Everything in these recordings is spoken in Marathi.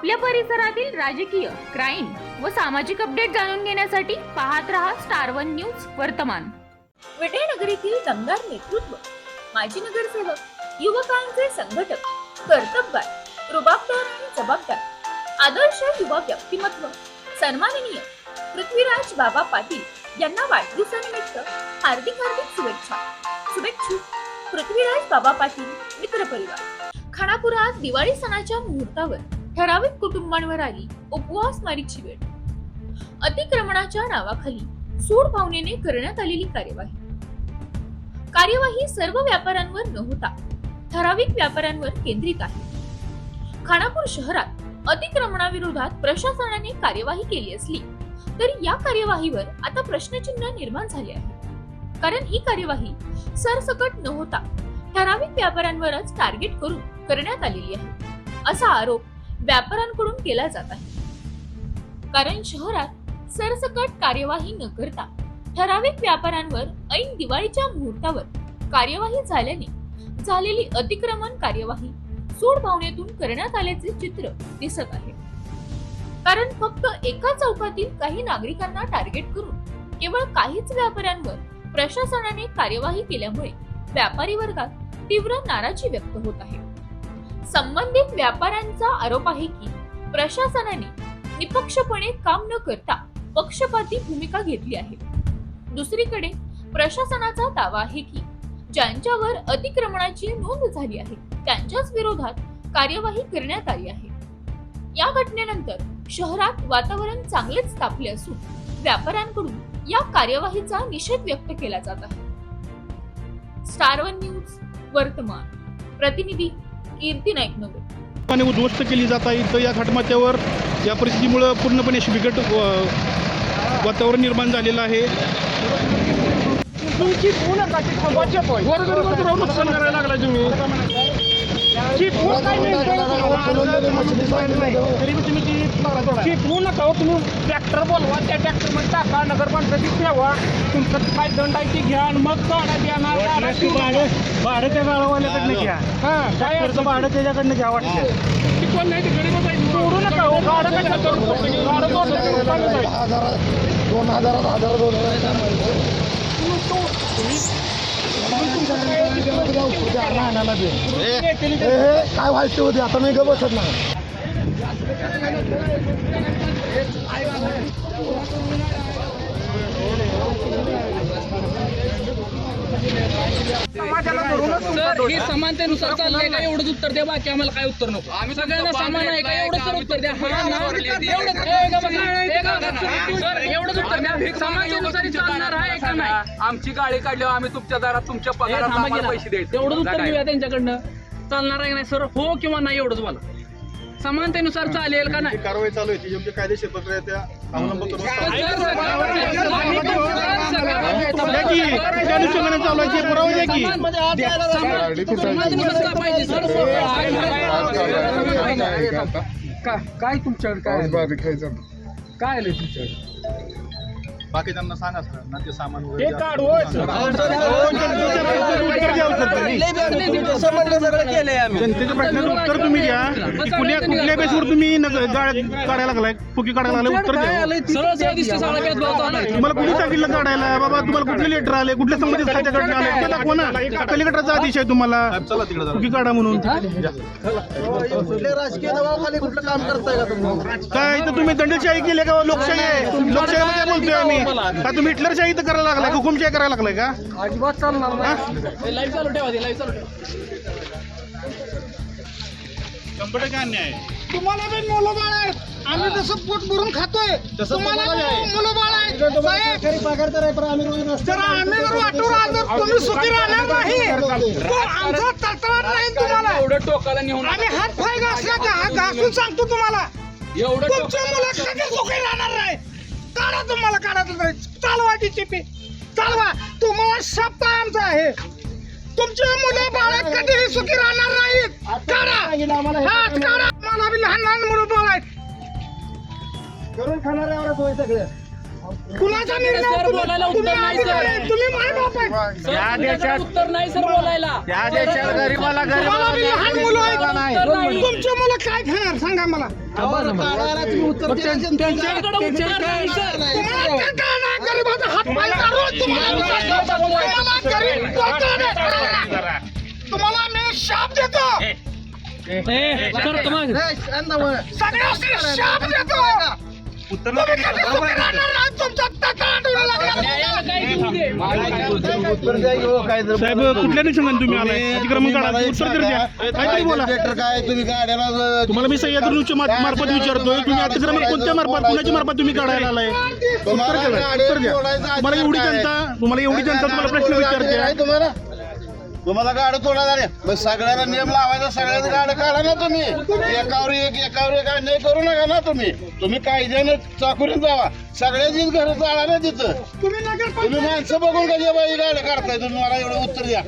आपल्या परिसरातील राजकीय क्राईम व सामाजिक अपडेट जाणून घेण्यासाठी पाहत रहा स्टार वन न्यूज वर्तमान. विजयनगरीतील दमदार नेतृत्व माजी नगरसेवक युवकांचे संघटक कर्तबगार रुबाबदार आणि जबाबदार आदर्श युवा व्यक्तिमत्व सन्माननीय पृथ्वीराज बाबा पाटील यांना वाढदिवसानिमित्त हार्दिक हार्दिक शुभेच्छा. शुभेच्छुक पृथ्वीराज बाबा पाटील मित्रपरिवार खानापुरात दिवाळी सणाच्या मुहूर्तावर ठराविक कुटुंबांवर आली उपवास मारीची वेळ. अतिक्रमणाच्या नावाखाली सूड भावनेने करण्यात आलेली कार्यवाही. कार्यवाही सर्व व्यापाऱ्यांवर न होता ठराविक व्यापाऱ्यांवर केंद्रित आहे. खानापूर शहरात अतिक्रमणाविरोधात प्रशासनाने कार्यवाही केली असली तरी या कार्यवाहीवर आता प्रश्नचिन्ह निर्माण झाले आहे. कारण ही कार्यवाही सरसकट न होता ठराविक व्यापाऱ्यांवरच टार्गेट करून करण्यात आलेली आहे असा आरोप व्यापाऱ्यांकडून केला जात आहे. कारण शहरात सरसकट कार्यवाही न करता ठराविक व्यापाऱ्यांवर ऐन दिवाळीच्या मुहूर्तावर कार्यवाही झाल्याने झालेली अतिक्रमण कार्यवाही सूड भावनेतून करण्यात आल्याचे चित्र दिसत आहे. कारण फक्त एका चौकातील काही नागरिकांना टार्गेट करून केवळ काहीच व्यापाऱ्यांवर प्रशासनाने कार्यवाही केल्यामुळे व्यापारी वर्गात तीव्र नाराजी व्यक्त होत आहे. संबंधित व्यापाऱ्यांचा आरोप आहे की प्रशासनाने निपक्षपणे काम न करता पक्षपाती भूमिका घेतली आहे. दुसरीकडे प्रशासनाचा दावा आहे की ज्यांच्यावर अतिक्रमणाची नोंद झाली आहे त्यांच्याच विरोधात कार्यवाही करण्यात आली आहे. या घटनेनंतर शहरात वातावरण चांगलेच तापले असून व्यापाऱ्यांकडून या कार्यवाहीचा निषेध व्यक्त केला जात आहे. स्टार वन न्यूज वर्तमान प्रतिनिधी कीर्ती नाईक नगर. पाने उद्ध्वस्त केली जात आहे. तर या घटमात्यावर या परिस्थितीमुळं पूर्णपणे अशी बिकट व- वातावरण निर्माण झालेलं आहे. तुमची पूर्ण काठी थांबवायची पण नुकसान करायला लागला तुम्ही. काय मिळतंय? चिपवू नका हो, तुम्ही ट्रॅक्टर बोलवा त्या ट्रॅक्टरमध्ये टाका नगरपंचायतीत ठेवा तुमचं काय दंड आहे ते घ्या आणि मग काढा नका. भाडं त्या गाळवाल्याकडनं घ्या हा, काय ट्रॅक्टरचं भाडं त्याच्याकडनं घ्या वाटतं ती कोण नाही ती गरीबच आहे. तोडू नका हो तोडू? गाडं तोडलं तर नुकसानच आहे. दोन हजार दोन हजार काय व्हायचं होते आता नाही ग बसत ना Thank you. सर हे. समानतेनुसार चाललंय का? एवढंच उत्तर द्या बाकी आम्हाला काय उत्तर नको. आम्ही सगळ्यांना समान आहे का? एवढंच तर उत्तर द्या. हा ना एवढंच उत्तर द्या समानतेनुसार चालणार आहे का नाही? आमची गाडी काढल्यावर आम्ही तुमच्या दारात तुमच्या पगारात पैसे. द्यायचे. एवढंच उत्तर काय? घेऊया त्यांच्याकडनं. चालणार आहे का नाही? सर हो किंवा नाही एवढंच मला समानतेनुसार चालेल का नाही कारवाई चालू आहे ती योग्य कायदेशीर प्रक्रिया त्या अवलंब करून सर, सगळं- आम्ही पण सर, सगळं- द्या की त्या अनुषंगाने चालू आहे ते पुरावे द्या की समान- समानतेनुसार का पाहिजे सर काय तुमच्याकडे काय काय आलं तुमच्याकडे बाकीच्यांना सांगा सर ना ते सामान जनतेच्या प्रश्नाचं उत्तर तुम्ही द्या. की कुण्या कुठल्या बेसवर तुम्ही नग- गाड्या काढायला लागलाय? फुकी काढायला लागलाय उत्तर द्या. सरळ सरळ दिसते सगळा भेदभाव चालू आहे तुम्हाला कुणी सांगितलं काढायला बाबा तुम्हाला कुठले लेटर आले? कुठल्या संबंधित खात्याकडे आले? ते दाखवा ना. का कलिकटाचा आदेश आहे तुम्हाला. फुकी काढा म्हणून. कुठल्या राजकीय दबावाखाली कुठलं काम करताय का तुम्ही? काय इथं तुम्ही दंडशाही केली का? लोकशाही आहे. लोकशाही मध्ये बोलतोय आम्ही. का तुम्ही हिटलरशाही इथं करायला लागलाय हुकुमशाही करायला लागलाय का? अजिबात चालणार नाही. लाईव्ह चालू ठेवा लाईव्ह चालू ठेवा. टक्के अन्याय तुम्हाला बी मुलं बाळ आहेत. आम्ही जसं पोट भरून खातोय. तुम्हाला बी मुलं बाळ आहेत. साहेब पगार तर आहे पण आम्ही रोज नसतो. जर आम्ही जर वाटून आलो तुम्ही सुखी राहणार नाही. तो आमचा तळतळाट नाही तुम्हाला. एवढं टोकाला नेऊन आम्ही हात पाय घासला का? हा घासून सांगतो तुम्हाला. एवढं टोक- तुमच्या मुलं कधी सुखी राहणार नाही? काढा तुम्हाला काढायचं नाही चालवा चिपी चालवा. तुम्हाला शब्द आमचा आहे. तुमचे मुलं बाळ कधीही सुखी राहणार नाहीत? काढा. हात काढा. मला बी लहान लहान मुलं बाळ आहेत करून खाणाऱ्यावरच होय सगळं. कुणाचा निर्णय सर, तुम्ही- बोलायला उत्तर नाही, सर. तुम्ही माय बाप आहे सर, तुझ्याकडे उत्तर नाही सर बोलायला. त्या देशात गरीबाला तुम्हाला बी लहान मुलं आहेत. उत्तर नाही. तुमचे मुलं काय खाणार? सांगा मला. उत्तर साहेब कुठल्या दिवसांनी तुम्ही आलाय? अतिक्रमण काढा उत्तर तर द्या. काहीतरी बोला. काय तुम्ही गाड्याला तुम्हाला मी सह्याद्री न्यूजच्या मा- मार्फत विचारतोय. तुम्ही अतिक्रमण कोणत्या मार्फत? कुणाच्या मार्फत तुम्ही काढायला आलाय? उत्तर तुम्हाला द्या. उत्तर द्या तुम्हाला एवढी? जनता तुम्हाला एवढी जनता तुम्हाला प्रश्न विचारते. तुम्हाला? तुम्हाला गाडी तोडायला नाही. मग सगळ्याला नियम लावायचा सगळ्याच गाडी काढा ना तुम्ही. एकावर एक एकावर एक अन्याय करू नका ना तुम्ही. तुम्ही कायद्याने चाकुरीत जावा. सगळ्याचीच घर चाळा ना तिथं तुम्ही माणसं बघून कधी बाई गाडी काढताय तुम्ही मला एवढं उत्तर द्या.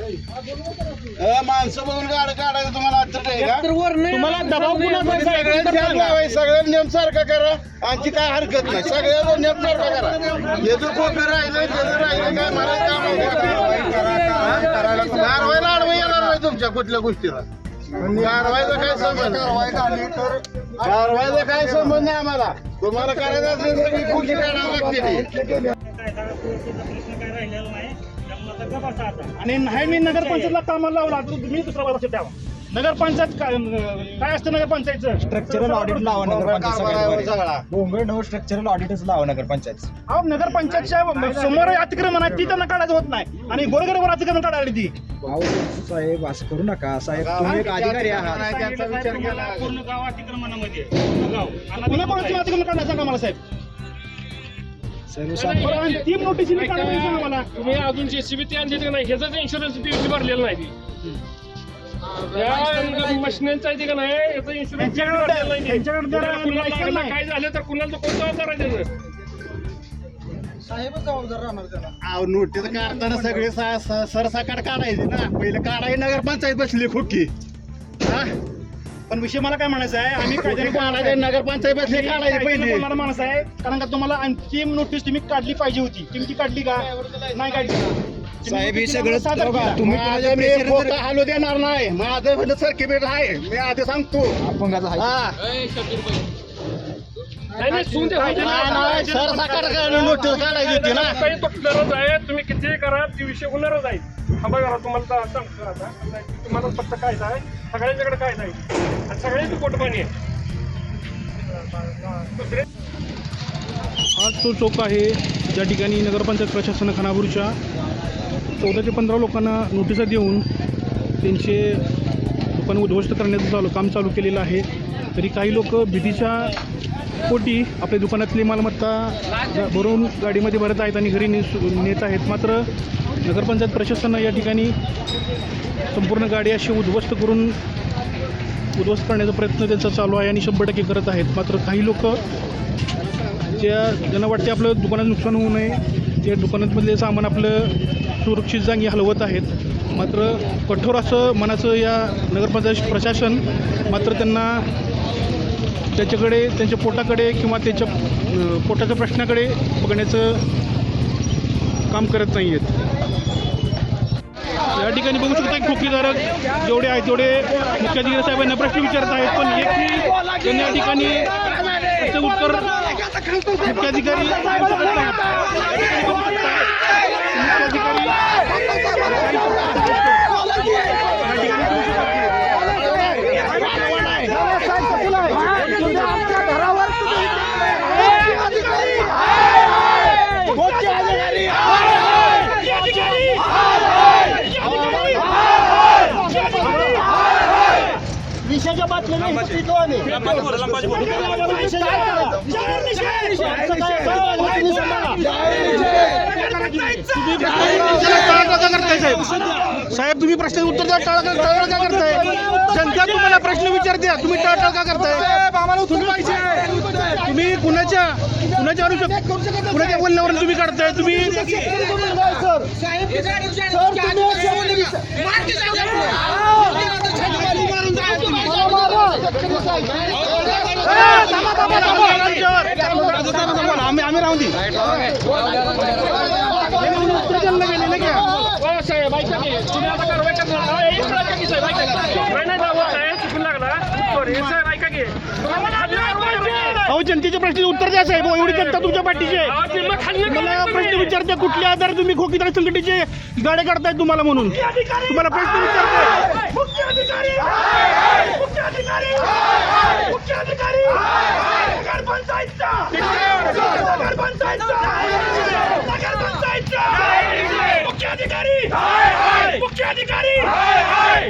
माणसं बघून गाडी काढायचं तुम्हाला उत्तर आहे का? तर वर नाही तुम्हाला दबाव कुणाचा आहे? सगळ्यांना नियम लावायचे सगळ्यांना नियम सारखा करा. आणखी काय हरकत नाही. सगळ्यांना नियम सारखा करा. हे जर खोटं राहिलं काय मला काम आहे? का? कारवाईला आडवं येणार नाही तुमच्या कुठल्या गोष्टीला. कारवाईचा काय संबंध? कारवाईचा काय संबंध नाही आम्हाला? तुम्हाला करायचं असेल तर खुशी काढावं लागते. आणि नाही मी नगरपंचायतला कामाला लावला तर तुम्ही दुसरा लक्ष द्यावा. नगरपंचायत काय काय असतं नगरपंचायतचं? स्ट्रक्चरल ऑडिट लावा नगरपंचायत नो स्ट्रक्चरल ऑडिटच लावा नगरपंचायत. अहो नगरपंचायतच्या समोर अतिक्रमण आहे ती त्यांना काढायचं होत नाही. आणि गोरगरीवर अतिक्रमण काढायला ती. साहेब असं करू नका. साहेब तुम्ही एक अधिकारी आहात. त्यांचा विचार केला. पूर्ण गाव अतिक्रमणामध्ये. पूर्ण कोणाचं अतिक्रमण काढायचं सांगा मला साहेब? नोटीस मला. तुम्ही अजून जेसीबी ते आणले नाही ह्याचाच इन्शुरन्स पीयूसी भरलेला नाही या मशिनांचा आहे ते का नाही याचा इन्शुरन्स. काय झालं तर कुणाला कोणता करायचं साहेबच जबाबदार राहणार त्याला. नोटीस काढताना सगळे सरसकट काढायचे ना. पहिले काढायची नगरपंचायत बसली खोकी. हा? पण विषय मला काय म्हणायचं आहे? आम्ही कायद्याने काढायचे नगरपंचायत काढायची पहिली. बोलणारा माणूस आहे. कारण का तुम्हाला अंतिम नोटीस तुम्ही काढली पाहिजे होती. तुमची काढली का? नाही काढली. तुम्ही साहेब, हे सगळं सादर केला. तुम्ही माझं कोणाच्या मी खोटं जर- हालू देणार नाही. माझं सर्टिफिकेट आहे. मी आधी सांगतो. अपंगाचा. हा. आहे तुम्ही किती करा ती विषय होणारच आहे. थांबा करा तुम्हाला तुम्हाला फक्त काय आहे सगळ्यांच्याकडे काय सगळ्यांचं आहे. आज तो चौक आहे ज्या ठिकाणी नगरपंचायत प्रशासन खानापूरच्या चौदा ते पंधरा लोकांना नोटिसा देऊन त्यांचे दुकान उद्ध्वस्त करण्याचं चालू काम चालू केलेलं आहे. तरी काही लोक भीतीच्या पोटी आपल्या दुकानातली मालमत्ता भरून गाडीमध्ये भरत आहेत आणि घरी नेत आहेत. मात्र नगरपंचायत प्रशासनानं या ठिकाणी संपूर्ण गाडी अशी उद्ध्वस्त करून उद्ध्वस्त करण्याचा प्रयत्न त्यांचा चालू आहे आणि शंभर टक्के करत आहेत. मात्र काही लोक ज्या ज्यांना वाटते आपलं दुकानात नुकसान होऊ नये ते दुकानातमधले सामान आपलं सुरक्षित जागी हलवत आहेत. मात्र कठोर असं मनाचं या नगरपंचायत प्रशासन मात्र त्यांना त्याच्याकडे त्यांच्या पोटाकडे किंवा त्यांच्या पोटाच्या प्रश्नाकडे बघण्याचं काम करत नाही आहेत या ठिकाणी बघू शकता की जेवढे आहेत तेवढे मुख्याधिकारी साहेबांना प्रश्न विचारत आहेत पण एक त्यांनी या ठिकाणी त्याचं उत्तर मुख्याधिकारी मुख्याधिकारी बातम्या नाही आम्ही. साहेब. तुम्ही प्रश्नाचं उत्तर द्या टाळा टाळा का करताय. जनता तुम्हाला प्रश्न विचारते तुम्ही टाळाटाळ का करताय. तुम्ही तुम्ही कुणाच्या कुणाच्या कुणाच्या बोलण्यावरून तुम्ही काढताय? तुम्ही आम्ही आम्ही राहून दे ऐका की अहो जनतेच्या प्रश्नाचे उत्तर द्या साहेब. एवढी जनता तुमच्या पाठीची आहे. मला प्रश्न. विचारते कुठल्या आधार तुम्ही खोकीदार संघटनेचे गाडे काढतायत तुम्हाला म्हणून? तुम्हाला प्रश्न विचारते मुख्य अधिकारी. मुख्य अधिकारी.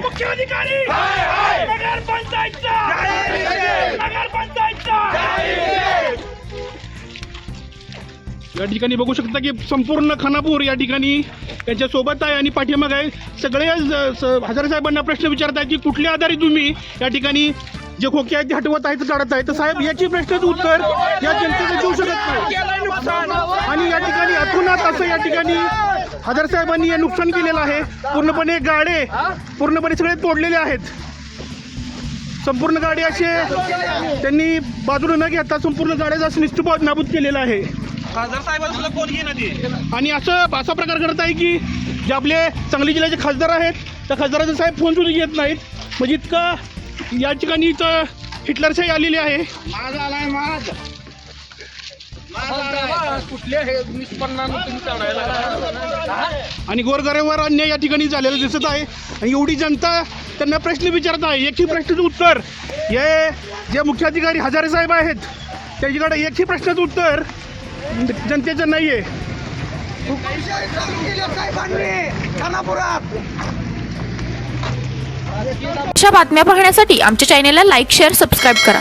मुख्य अधिकारी. नगर पंचायतचा. नगर या ठिकाणी बघू शकता की संपूर्ण खानापूर या ठिकाणी त्यांच्यासोबत आहे आणि पाठीमाग आहे. सगळे हजारे साहेबांना प्रश्न विचारत आहेत की कुठल्या आधारे तुम्ही या ठिकाणी जे खोके आहेत ते हटवत आहेत काढत आहेत तर साहेब याची प्रश्नाचं उत्तर या जनतेचं देऊ शकत नाही. आणि या ठिकाणी अतुनात असं या ठिकाणी हजार साहेबांनी हे नुकसान केलेलं आहे. पूर्णपणे गाडे पूर्णपणे सगळे तोडलेले आहेत. संपूर्ण गाडी असे त्यांनी बाजूला न घेता संपूर्ण गाड्याचं असं निस्तुप नाबूद केलेलं आहे. आणि असं असा प्रकार करत आहे की जे आपले सांगली जिल्ह्याचे खासदार आहेत त्या खासदाराचे साहेब फोन सुद्धा घेत नाहीत. म्हणजे इतकं या ठिकाणी इथं हिटलरशाही आलेली आहे. आणि गोरगरेवर अन्याय या ठिकाणी झालेलं दिसत आहे. आणि एवढी जनता त्यांना प्रश्न विचारत आहे. एकही प्रश्नाचं उत्तर. हे जे मुख्याधिकारी हजारे साहेब आहेत त्याच्याकडे एकही प्रश्नाचं उत्तर जनतेचं नाही आहे अशा बातम्या पाहण्यासाठी आमच्या चॅनेलला लाईक शेअर सबस्क्राईब करा.